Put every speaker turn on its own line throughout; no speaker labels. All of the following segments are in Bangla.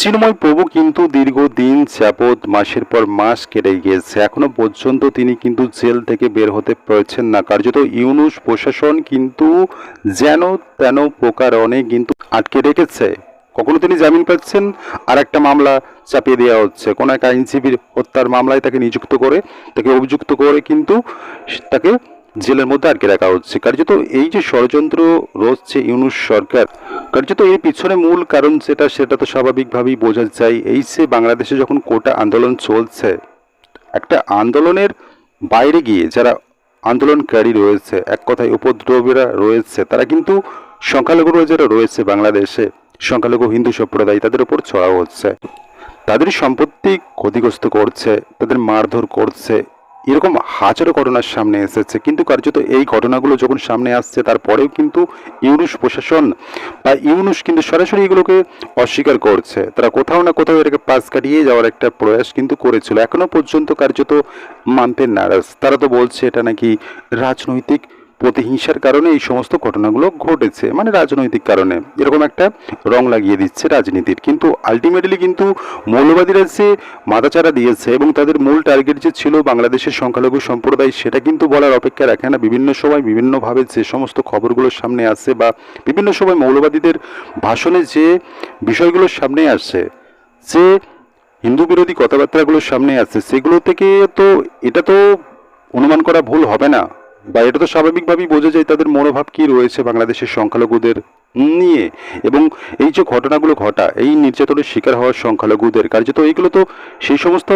চিন্ময় প্রভু কিন্তু দীর্ঘদিন যাবৎ মাসের পর মাস কেটে গিয়েছে। এখনও পর্যন্ত তিনি কিন্তু জেল থেকে বের হতে পারছেন না। কার্যত ইউনুস প্রশাসন কিন্তু যেন তেন প্রকারণে কিন্তু আটকে রেখেছে। কখনো তিনি জামিন পাচ্ছেন আর একটা মামলা চাপিয়ে দেওয়া হচ্ছে। কোনো এক আইনজীবীর হত্যার মামলায় তাকে নিযুক্ত করে, তাকে অভিযুক্ত করে কিন্তু তাকে জেলের মধ্যে আটকে রাখা হচ্ছে। কার্যত এই যে ষড়যন্ত্র রচ্ছে ইউনুস সরকার, কার্যত এর পিছনে মূল কারণ যেটা, সেটা তো স্বাভাবিকভাবেই বোঝা যায়। এই সে বাংলাদেশে যখন কোটা আন্দোলন চলছে, একটা আন্দোলনের বাইরে গিয়ে যারা আন্দোলনকারী রয়েছে, এক কথায় উপদ্রবীরা রয়েছে, তারা কিন্তু সংখ্যালঘুরা যারা রয়েছে বাংলাদেশে। সংখ্যালঘু হিন্দু সম্প্রদায় তাদের উপর ছড়াও হচ্ছে। তাদের সম্পত্তি ক্ষতিগ্রস্ত করছে, তাদের মারধর করছে এরকম হাজারো ঘটনার সামনে এসেছে। কিন্তু কার্যত এই ঘটনাগুলো যখন সামনে আসছে, তারপরেও কিন্তু ইউনুস প্রশাসন বা ইউনুস কিন্তু সরাসরি এগুলোকে অস্বীকার করছে। তারা কোথাও না কোথাও এটাকে পাশ কাটিয়ে যাওয়ার একটা প্রয়াস কিন্তু করেছিল। এখনও পর্যন্ত কার্যত মানতে নারাজ। তারা তো বলছে এটা নাকি রাজনৈতিক প্রতিহিংসার কারণে এই সমস্ত ঘটনাগুলো ঘটেছে মানে রাজনৈতিক কারণে। এরকম একটা রং লাগিয়ে দিচ্ছে রাজনীতির। কিন্তু আলটিমেটলি কিন্তু মৌলবাদীরা যে মাথাচাড়া দিয়েছে এবং তাদের মূল টার্গেট যে ছিল বাংলাদেশের সংখ্যালঘু সম্প্রদায়, সেটা কিন্তু বলার অপেক্ষা রাখে না। বিভিন্ন সময় বিভিন্নভাবে যে সমস্ত খবরগুলোর সামনে আসে বা বিভিন্ন সময় মৌলবাদীদের ভাষণে যে বিষয়গুলোর সামনে আসছে যে হিন্দু বিরোধী কথাবার্তাগুলোর সামনে আসছে সেগুলো থেকে তো এটা তো অনুমান করা ভুল হবে না। বা এটা তো স্বাভাবিকভাবেই বোঝা যায় তাদের মনোভাব কি রয়েছে বাংলাদেশের সংখ্যালঘুদের নিয়ে। এবং এই যে ঘটনাগুলো ঘটা এই নির্যাতনের শিকার হওয়ার সংখ্যালঘুদের কার্যত, এইগুলো তো সেই সমস্ত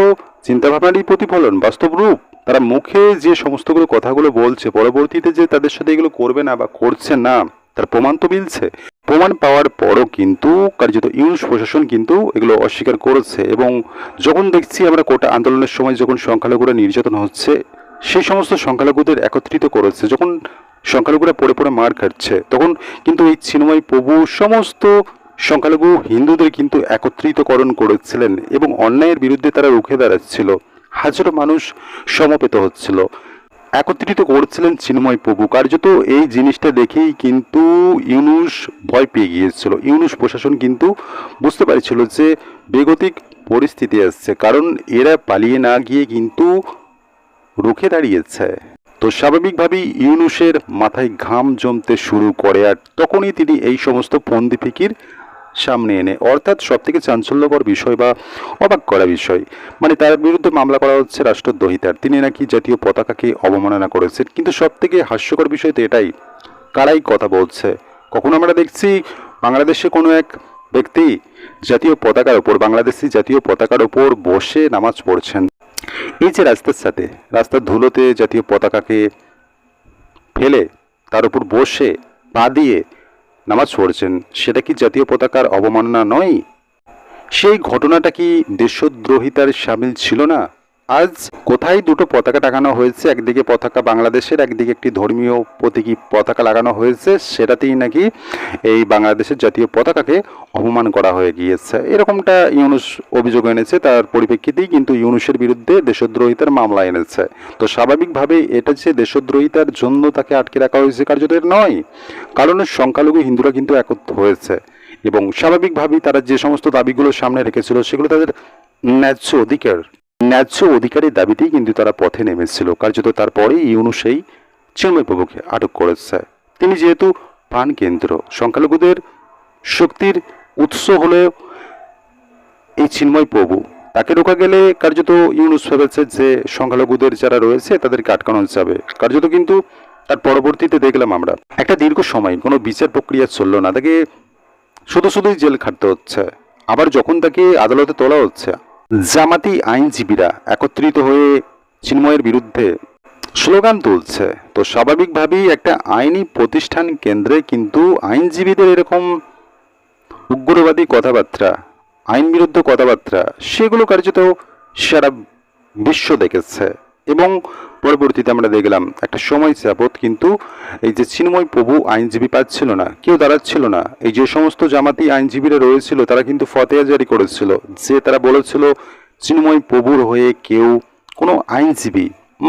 চিন্তাভাবনারই প্রতিফলন, বাস্তব রূপ। তারা মুখে যে সমস্তগুলো কথাগুলো বলছে, পরবর্তীতে যে তাদের সাথে এগুলো করবে না বা করছে না, তার প্রমাণ তো মিলছে। প্রমাণ পাওয়ার পরও কিন্তু কার্যত ইউনুস প্রশাসন কিন্তু এগুলো অস্বীকার করেছে। এবং যখন দেখছি আমরা কোটা আন্দোলনের সময় যখন সংখ্যালঘুরা নির্যাতন হচ্ছে সেই সমস্ত সংখ্যালঘুদের একত্রিত করেছে। যখন সংখ্যালঘুরা পড়ে পড়ে মার খাচ্ছে, তখন কিন্তু এই চিন্ময় প্রভু সমস্ত সংখ্যালঘু হিন্দুদের কিন্তু একত্রিতকরণ করেছিলেন এবং অন্যায়ের বিরুদ্ধে তারা রুখে দাঁড়াচ্ছিল। হাজারো মানুষ সমবেত হচ্ছিল। একত্রিত করছিলেন চিন্ময় প্রভু। কার্যত এই জিনিসটা দেখেই কিন্তু ইউনুস ভয় পেয়ে গিয়েছিল। ইউনুস প্রশাসন কিন্তু বুঝতে পারছিল যে বেগতিক পরিস্থিতি আসছে, কারণ এরা পালিয়ে না গিয়ে কিন্তু রুখে দাঁড়িয়েছে। তো স্বাভাবিকভাবেই ইউনুসের মাথায় ঘাম জমতে শুরু করে আর তখনই তিনি এই সমস্ত ফন্দি ফিকির সামনে এনে, অর্থাৎ সবথেকে চাঞ্চল্যকর বিষয় বা অবাক করা বিষয় মানে তার বিরুদ্ধে মামলা করা হচ্ছে রাষ্ট্রদ্রোহিতার তিনি নাকি জাতীয় পতাকাকে অবমাননা করেছেন, কিন্তু সবথেকে হাস্যকর বিষয় তো এটাই, কারাই কথা বলছে। কখনো আমরা দেখছি বাংলাদেশে কোনো এক ব্যক্তি জাতীয় পতাকার ওপর, বাংলাদেশি জাতীয় পতাকার ওপর বসে নামাজ পড়ছেন। এই যে রাস্তার সাথে, রাস্তার ধুলোতে জাতীয় পতাকাকে ফেলে, তার উপর বসে, পা দিয়ে নামাজ পড়ছেন, সেটা কি জাতীয় পতাকার অবমাননা নয়? সেই ঘটনাটা কি দেশদ্রোহিতার সামিল ছিল না? আজ কোথায় দুটো পতাকা টাঙানো হয়েছে? একদিকে পতাকা বাংলাদেশের, একদিকে একটি ধর্মীয় প্রতীকী পতাকা লাগানো হয়েছে। সেটাতেই নাকি এই বাংলাদেশের জাতীয় পতাকাকে অপমান করা হয়ে গিয়েছে। এরকমটা ইউনুস অভিযোগ এনেছে, তার পরিপ্রেক্ষিতেই কিন্তু ইউনুসের বিরুদ্ধে দেশদ্রোহিতার মামলা এনেছে। তো স্বাভাবিকভাবে এটা যে দেশদ্রোহিতার জন্য তাকে আটকে রাখা হয়েছে কার্যত নয়, কারণ সংখ্যালঘু হিন্দুরা কিন্তু একত্র হয়েছে। এবং স্বাভাবিকভাবেই তারা যে সমস্ত দাবিগুলো সামনে রেখেছিল, সেগুলো তাদের ন্যায্য অধিকার। ন্যায্য অধিকারের দাবিতেই কিন্তু তারা পথে নেমেছিল। কার্যত তারপরেই ইউনু চিন্ময় প্রভুকে আটক করেছে। তিনি যেহেতু প্রাণ কেন্দ্র সংখ্যালঘুদের শক্তির উৎস হলে এই চিন্ময় প্রভু তাকে রোকা গেলে কার্যত ইউনুস ভেবেছে যে সংখ্যালঘুদের যারা রয়েছে তাদেরকে আটকানো যাবে। কার্যত কিন্তু তার পরবর্তীতে দেখলাম আমরা, একটা দীর্ঘ সময় কোনো বিচার প্রক্রিয়া চলল না, তাকে শুধু শুধুই জেল খাটতে হচ্ছে। আবার যখন তাকে আদালতে তোলা হচ্ছে জামাতি আইনজীবীরা একত্রিত হয়ে চিন্ময়ের বিরুদ্ধে স্লোগান তুলছে। তো স্বাভাবিকভাবেই একটা আইনি প্রতিষ্ঠান কেন্দ্রে কিন্তু আইনজীবীদের এরকম উগ্রবাদী কথাবার্তা আইন বিরুদ্ধ কথাবার্তা, সেগুলো কার্যত সারা বিশ্ব দেখেছে। এবং পরবর্তীতে আমরা দেখলাম একটা সময় যাবৎ কিন্তু এই যে চিন্ময় প্রভু আইনজীবী পাচ্ছিল না, কেউ দাঁড়াচ্ছিল না। এই যে সমস্ত জামাতি আইনজীবীরা রয়েছিল, তারা কিন্তু ফতেয়া জারি করেছিল, যে তারা বলেছিল চিন্ময় প্রভুর হয়ে কেউ কোনো আইনজীবী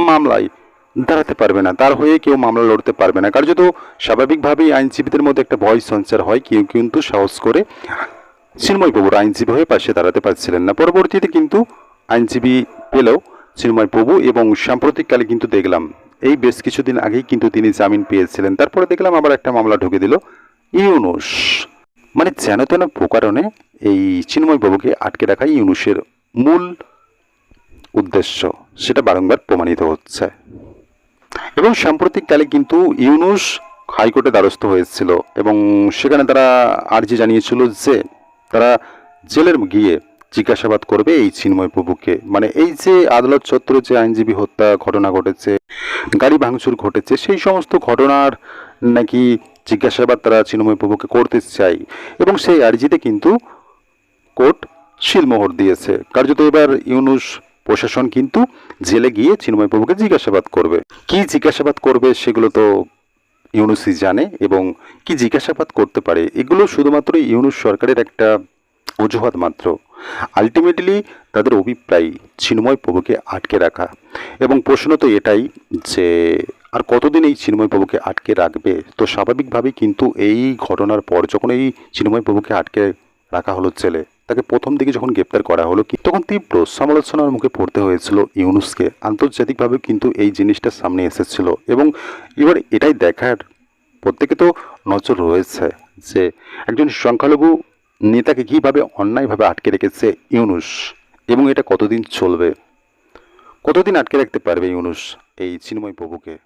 মামলায় দাঁড়াতে পারবে না, তার হয়ে কেউ মামলা লড়তে পারবে না। কার্যত স্বাভাবিকভাবেই আইনজীবীদের মধ্যে একটা ভয় সঞ্চার হয়, কেউ কিন্তু সাহস করে চিন্ময় প্রভুর আইনজীবী হয়ে পাশে দাঁড়াতে পারছিলেন না। পরবর্তীতে কিন্তু আইনজীবী পেলেও চিন্ময়বাবু এবং সাম্প্রতিককালে কিন্তু দেখলাম। এই বেশ কিছুদিন আগেই কিন্তু তিনি জামিন পেয়েছিলেন। তারপরে দেখলাম আবার একটা মামলা ঢুকে দিল। ইউনুস। মানে যেন তেন প্রকারণে এই চিন্ময়বাবুকে আটকে রাখা ইউনুসের মূল উদ্দেশ্য, সেটা বারংবার প্রমাণিত হচ্ছে। এবং সাম্প্রতিককালে কিন্তু ইউনুস হাইকোর্টে দ্বারস্থ হয়েছিল এবং সেখানে তারা আর্জি জানিয়েছিল যে তারা জেলের গিয়ে জিজ্ঞাসাবাদ করবে এই চিন্ময় প্রভুকে। মানে এই যে আদালত চত্বরে যে আইনজীবী হত্যা ঘটনা ঘটেছে, গাড়ি ভাঙচুর ঘটেছে, সেই সমস্ত ঘটনার নাকি জিজ্ঞাসাবাদ তারা চিন্ময় প্রভুকে করতে চাই এবং সেই আর্জিতে কিন্তু কোর্ট শিলমোহর দিয়েছে। কার্যত এবার ইউনুস প্রশাসন কিন্তু জেলে গিয়ে চিন্ময় প্রভুকে জিজ্ঞাসাবাদ করবে। কি জিজ্ঞাসাবাদ করবে সেগুলো তো ইউনুসই জানে এবং কি জিজ্ঞাসাবাদ করতে পারে, এগুলো শুধুমাত্র ইউনুস সরকারের একটা অজুহাত মাত্র। আলটিমেটলি তাদের অভিপ্রায় চিন্ময় প্রভুকে আটকে রাখা। এবং প্রশ্ন তো এটাই যে, আর কতদিন এই চিন্ময় প্রভুকে আটকে রাখবে? তো স্বাভাবিকভাবেই কিন্তু এই ঘটনার পর যখন এই চিন্ময় প্রভুকে আটকে রাখা হলো জেলে তাকে প্রথম দিকে যখন গ্রেপ্তার করা হলো কি, তখন তীব্র সমালোচনার মুখে পড়তে হয়েছিল ইউনুসকে। আন্তর্জাতিকভাবে কিন্তু এই জিনিসটা সামনে এসেছিল। এবং এবার এটাই দেখার প্রত্যেকে তো নজর রয়েছে যে, একজন সংখ্যালঘু নেতাকে কীভাবে অন্যায়ভাবে আটকে রেখেছে ইউনুস এবং এটা কতদিন চলবে? কতদিন আটকে রাখতে পারবে ইউনুস এই চিন্ময় প্রভুকে?